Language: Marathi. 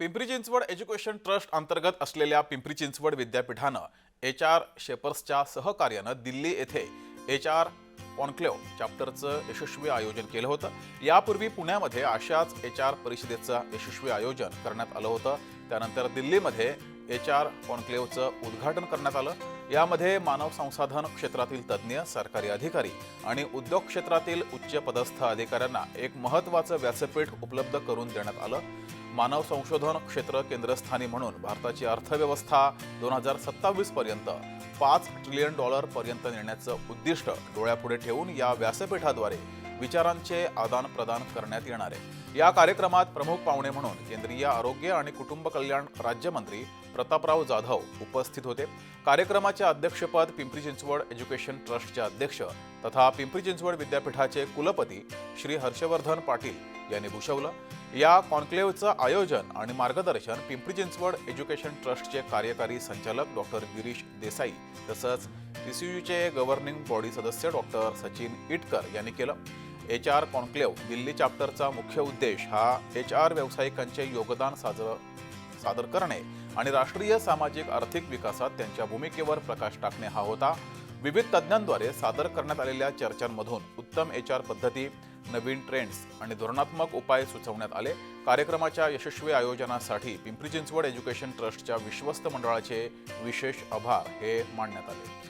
पिंपरी चिंचवड एज्युकेशन ट्रस्ट अंतर्गत असलेल्या पिंपरी चिंचवड विद्यापीठानं एच आर शेपर्सच्या सहकार्यानं दिल्ली येथे एच आर कॉन्क्लेव चॅप्टरचं यशस्वी आयोजन केलं होतं. यापूर्वी पुण्यामध्ये अशाच एच आर परिषदेचं यशस्वी आयोजन करण्यात आलं होतं. त्यानंतर दिल्लीमध्ये एच आर कॉन्क्लेवचं उद्घाटन करण्यात आलं. यामध्ये मानव संसाधन क्षेत्रातील तज्ज्ञ सरकारी अधिकारी आणि उद्योग क्षेत्रातील उच्च पदस्थ अधिकाऱ्यांना एक महत्त्वाचं व्यासपीठ उपलब्ध करून देण्यात आलं. मानव संशोधन क्षेत्र केंद्रस्थानी म्हणून भारताची अर्थव्यवस्था दोन हजार सत्तावीस पर्यंत पाच ट्रिलियन डॉलर पर्यंत नेण्याचं उद्दिष्ट डोळ्यापुढे ठेवून या व्यासपीठाद्वारे विचारांचे आदान प्रदान करण्यात येणार आहे. या कार्यक्रमात प्रमुख पाहुणे म्हणून केंद्रीय आरोग्य आणि कुटुंब कल्याण राज्यमंत्री प्रतापराव जाधव उपस्थित होते. कार्यक्रमाचे अध्यक्षपद पिंपरी चिंचवड एज्युकेशन ट्रस्टचे अध्यक्ष तथा पिंपरी चिंचवड विद्यापीठाचे कुलपती श्री हर्षवर्धन पाटील यांनी भूषवलं. या कॉन्क्लेव्हचं आयोजन आणि मार्गदर्शन पिंपरी चिंचवड एज्युकेशन ट्रस्टचे कार्यकारी संचालक डॉक्टर गिरीश देसाई तसंच पीसीयूचे गव्हर्निंग बॉडी सदस्य डॉक्टर सचिन इटकर यांनी केलं. एच आर कॉन्क्लेव्ह दिल्ली चॅप्टरचा मुख्य उद्देश हा एच आर व्यावसायिकांचे योगदान साजर सादर करणे आणि राष्ट्रीय सामाजिक आर्थिक विकासात त्यांच्या भूमिकेवर प्रकाश टाकणे हा होता. विविध तज्ज्ञांद्वारे सादर करण्यात आलेल्या चर्चांमधून उत्तम एच आर पद्धती नवीन ट्रेंड्स आणि धोरणात्मक उपाय सुचवण्यात आले. कार्यक्रमाच्या यशस्वी आयोजनासाठी पिंपरी चिंचवड एज्युकेशन ट्रस्टच्या विश्वस्त मंडळाचे विशेष आभार हे मानण्यात आले.